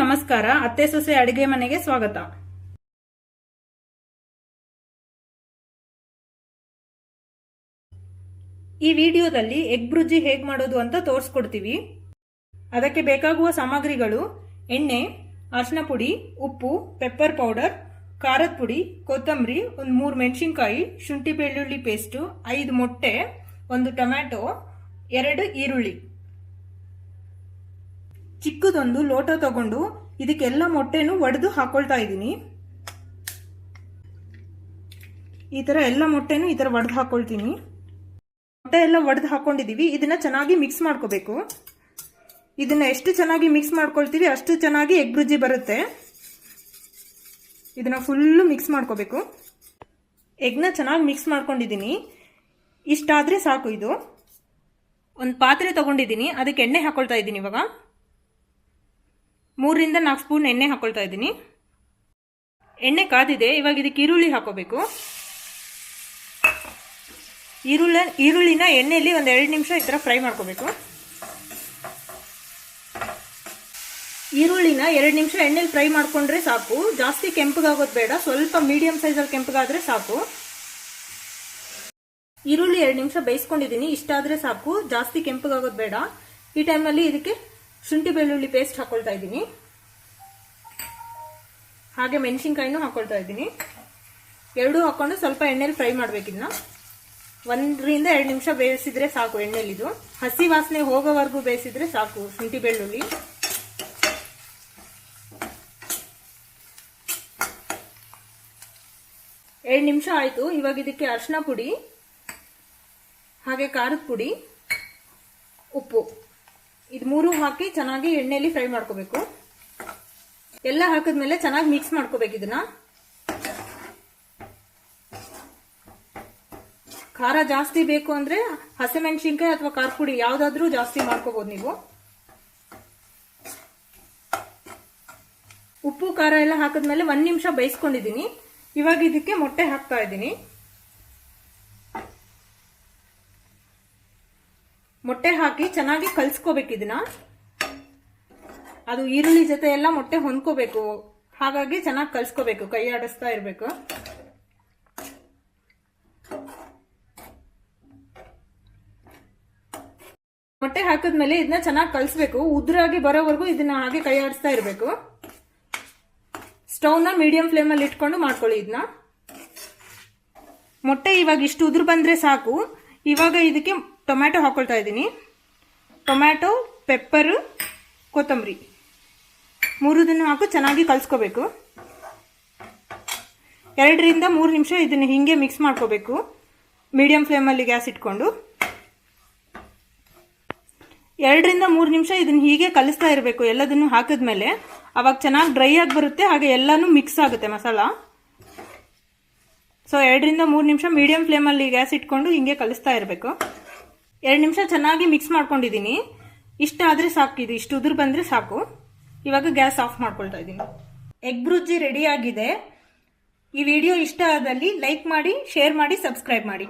ನಮಸ್ಕಾರ. ಅತ್ತೆ ಸೊಸೆ ಅಡಿಗೆ ಮನೆಗೆ ಸ್ವಾಗತ. ಈ ವಿಡಿಯೋದಲ್ಲಿ ಎಗ್ ಬ್ರುಜ್ಜಿ ಹೇಗೆ ಮಾಡೋದು ಅಂತ ತೋರಿಸ್ಕೊಡ್ತೀವಿ. ಅದಕ್ಕೆ ಬೇಕಾಗುವ ಸಾಮಗ್ರಿಗಳು ಎಣ್ಣೆ ಅರಿಶಿನ ಪುಡಿ, ಉಪ್ಪು ಪೆಪ್ಪರ್ ಪೌಡರ್ ಖಾರದ ಪುಡಿ, ಕೊತ್ತಂಬರಿ, ಒಂದು ಮೂರು ಮೆಣಸಿನ್ಕಾಯಿ, ಶುಂಠಿ ಬೆಳ್ಳುಳ್ಳಿ ಪೇಸ್ಟು ಐದು ಮೊಟ್ಟೆ, ಒಂದು ಟೊಮ್ಯಾಟೊ, ಎರಡು ಈರುಳ್ಳಿ. ಚಿಕ್ಕದೊಂದು ಲೋಟ ತಗೊಂಡು ಇದಕ್ಕೆಲ್ಲ ಮೊಟ್ಟೆನೂ ಒಡೆದು ಹಾಕೊಳ್ತಾ ಇದ್ದೀನಿ. ಈ ಥರ ಎಲ್ಲ ಮೊಟ್ಟೆನೂ ಈ ಥರ ಒಡೆದು ಹಾಕೊಳ್ತೀನಿ. ಮೊಟ್ಟೆ ಎಲ್ಲ ಒಡೆದು ಹಾಕೊಂಡಿದ್ದೀವಿ. ಇದನ್ನ ಚೆನ್ನಾಗಿ ಮಿಕ್ಸ್ ಮಾಡ್ಕೋಬೇಕು. ಇದನ್ನ ಎಷ್ಟು ಚೆನ್ನಾಗಿ ಮಿಕ್ಸ್ ಮಾಡ್ಕೊಳ್ತೀವಿ ಅಷ್ಟು ಚೆನ್ನಾಗಿ ಎಗ್ ಬುರ್ಜಿ ಬರುತ್ತೆ. ಇದನ್ನ ಫುಲ್ಲು ಮಿಕ್ಸ್ ಮಾಡ್ಕೋಬೇಕು. ಎಗ್ನ ಚೆನ್ನಾಗಿ ಮಿಕ್ಸ್ ಮಾಡ್ಕೊಂಡಿದ್ದೀನಿ. ಇಷ್ಟಾದರೆ ಸಾಕು ಇದು. ಒಂದು ಪಾತ್ರೆ ತೊಗೊಂಡಿದ್ದೀನಿ. ಅದಕ್ಕೆ ಎಣ್ಣೆ ಹಾಕೊಳ್ತಾ ಇದ್ದೀನಿ ಇವಾಗ. ಮೂರರಿಂದ ನಾಲ್ಕು ಸ್ಪೂನ್ ಎಣ್ಣೆ ಹಾಕೊಳ್ತಾ ಇದ್ದೀನಿ. ಎಣ್ಣೆ ಕಾದಿದೆ, ಇವಾಗ ಇದಕ್ಕೆ ಈರುಳ್ಳಿ ಹಾಕೋಬೇಕು. ಈರುಳ್ಳಿ, ಈರುಳ್ಳಿನ ಎಣ್ಣೆಯಲ್ಲಿ ಒಂದು ಎರಡು ನಿಮಿಷ ಈ ಥರ ಫ್ರೈ ಮಾಡ್ಕೋಬೇಕು. ಈರುಳ್ಳಿನ ಎರಡು ನಿಮಿಷ ಎಣ್ಣೆಲಿ ಫ್ರೈ ಮಾಡ್ಕೊಂಡ್ರೆ ಸಾಕು. ಜಾಸ್ತಿ ಕೆಂಪಗಾಗೋದು ಬೇಡ, ಸ್ವಲ್ಪ ಮೀಡಿಯಂ ಸೈಜಲ್ಲಿ ಕೆಂಪಗಾದರೆ ಸಾಕು. ಈರುಳ್ಳಿ ಎರಡು ನಿಮಿಷ ಬೇಯಿಸ್ಕೊಂಡಿದ್ದೀನಿ ಇಷ್ಟಾದರೆ ಸಾಕು. ಜಾಸ್ತಿ ಕೆಂಪಗಾಗೋದು ಬೇಡ. ಈ ಟೈಮಲ್ಲಿ ಇದಕ್ಕೆ ಶುಂಠಿ ಬೆಳ್ಳುಳ್ಳಿ ಪೇಸ್ಟ್ ಹಾಕೊಳ್ತಾ ಇದ್ದೀನಿ. ಹಾಗೆ ಮೆಣಸಿನ್ಕಾಯಿನೂ ಹಾಕೊಳ್ತಾ ಇದ್ದೀನಿ. ಎರಡೂ ಹಾಕೊಂಡು ಸ್ವಲ್ಪ ಎಣ್ಣೆಲಿ ಫ್ರೈ ಮಾಡಬೇಕಿದ್ನ ಒಂದರಿಂದ ಎರಡು ನಿಮಿಷ ಬೇಯಿಸಿದ್ರೆ ಸಾಕು ಎಣ್ಣೆಲಿದು. ಹಸಿ ವಾಸನೆ ಹೋಗೋವರೆಗೂ ಬೇಯಿಸಿದ್ರೆ ಸಾಕು ಶುಂಠಿ ಬೆಳ್ಳುಳ್ಳಿ. ಎರಡು ನಿಮಿಷ ಆಯಿತು. ಇವಾಗ ಇದಕ್ಕೆ ಅರ್ಶಿನ ಪುಡಿ, ಹಾಗೆ ಖಾರದ ಪುಡಿ, ಉಪ್ಪು. ಇದು ಮೂರು ಹಾಕಿ ಚೆನ್ನಾಗಿ ಎಣ್ಣೆಯಲ್ಲಿ ಫ್ರೈ ಮಾಡ್ಕೋಬೇಕು. ಎಲ್ಲ ಹಾಕಿದ್ಮೇಲೆ ಚೆನ್ನಾಗಿ ಮಿಕ್ಸ್ ಮಾಡ್ಕೋಬೇಕು ಇದನ್ನ. ಖಾರ ಜಾಸ್ತಿ ಬೇಕು ಅಂದ್ರೆ ಹಸಿಮೆಣಸಿನ್ಕಾಯಿ ಅಥವಾ ಖಾರ ಪುಡಿ ಯಾವ್ದಾದ್ರೂ ಜಾಸ್ತಿ ಮಾಡ್ಕೋಬಹುದು ನೀವು. ಉಪ್ಪು, ಖಾರ ಎಲ್ಲ ಹಾಕಿದ್ಮೇಲೆ ಒಂದ್ ನಿಮಿಷ ಬೇಯಿಸ್ಕೊಂಡಿದ್ದೀನಿ. ಇವಾಗ ಇದಕ್ಕೆ ಮೊಟ್ಟೆ ಹಾಕ್ತಾ ಇದ್ದೀನಿ. ಮೊಟ್ಟೆ ಹಾಕಿ ಚೆನ್ನಾಗಿ ಕಲ್ಸ್ಕೋಬೇಕು ಇದನ್ನ. ಅದು ಈರುಳ್ಳಿ ಜೊತೆ ಎಲ್ಲ ಮೊಟ್ಟೆ ಹೊಂದ್ಕೋಬೇಕು. ಹಾಗಾಗಿ ಚೆನ್ನಾಗಿ ಕಲ್ಸ್ಕೋಬೇಕು. ಕೈ ಆಡಿಸ್ತಾ ಇರಬೇಕು. ಮೊಟ್ಟೆ ಹಾಕಿದ್ಮೇಲೆ ಇದನ್ನ ಚೆನ್ನಾಗಿ ಕಲ್ಸ್ಬೇಕು. ಉದ್ರಾಗಿ ಬರೋವರೆಗೂ ಇದನ್ನ ಹಾಗೆ ಕೈ ಆಡಿಸ್ತಾ ಇರಬೇಕು. ಸ್ಟೌವ್ನ ಮೀಡಿಯಂ ಫ್ಲೇಮಲ್ಲಿ ಇಟ್ಕೊಂಡು ಮಾಡ್ಕೊಳ್ಳಿ ಇದನ್ನ. ಮೊಟ್ಟೆ ಇವಾಗ ಇಷ್ಟು ಉದುರು ಬಂದ್ರೆ ಸಾಕು. ಇವಾಗ ಇದಕ್ಕೆ ಟೊಮ್ಯಾಟೊ ಹಾಕೊಳ್ತಾ ಇದ್ದೀನಿ. ಟೊಮ್ಯಾಟೊ, ಪೆಪ್ಪರು, ಕೊತ್ತಂಬರಿ. ಮೂರುದನ್ನು ಹಾಕು, ಚೆನ್ನಾಗಿ ಕಲಿಸ್ಕೋಬೇಕು. ಎರಡರಿಂದ ಮೂರು ನಿಮಿಷ ಇದನ್ನು ಹಿಂಗೆ ಮಿಕ್ಸ್ ಮಾಡ್ಕೋಬೇಕು. ಮೀಡಿಯಂ ಫ್ಲೇಮಲ್ಲಿ ಗ್ಯಾಸ್ ಇಟ್ಕೊಂಡು. ಎರಡರಿಂದ ಮೂರು ನಿಮಿಷ ಇದನ್ನ ಹೀಗೆ ಕಲಿಸ್ತಾ ಇರಬೇಕು. ಎಲ್ಲದನ್ನು ಹಾಕಿದ್ಮೇಲೆ ಅವಾಗ ಚೆನ್ನಾಗಿ ಡ್ರೈ ಆಗಿ ಬರುತ್ತೆ. ಹಾಗೆ ಎಲ್ಲನೂ ಮಿಕ್ಸ್ ಆಗುತ್ತೆ ಮಸಾಲ. ಸೊ ಎರಡರಿಂದ ಮೂರು ನಿಮಿಷ ಮೀಡಿಯಂ ಫ್ಲೇಮಲ್ಲಿ ಗ್ಯಾಸ್ ಇಟ್ಕೊಂಡು ಹಿಂಗೆ ಕಲಿಸ್ತಾ ಇರಬೇಕು. ಎರಡು ನಿಮಿಷ ಚೆನ್ನಾಗಿ ಮಿಕ್ಸ್ ಮಾಡ್ಕೊಂಡಿದ್ದೀನಿ ಇಷ್ಟ ಆದರೆ ಸಾಕು ಇದು. ಇಷ್ಟು ಉದುರು ಬಂದರೆ ಸಾಕು. ಇವಾಗ ಗ್ಯಾಸ್ ಆಫ್ ಮಾಡ್ಕೊಳ್ತಾ ಇದ್ದೀನಿ ಎಗ್ ಬ್ರುಜ್ಜಿ ರೆಡಿ ಆಗಿದೆ. ಈ ವಿಡಿಯೋ ಇಷ್ಟ ಆದಲ್ಲಿ ಲೈಕ್ ಮಾಡಿ, ಶೇರ್ ಮಾಡಿ, ಸಬ್ಸ್ಕ್ರೈಬ್ ಮಾಡಿ.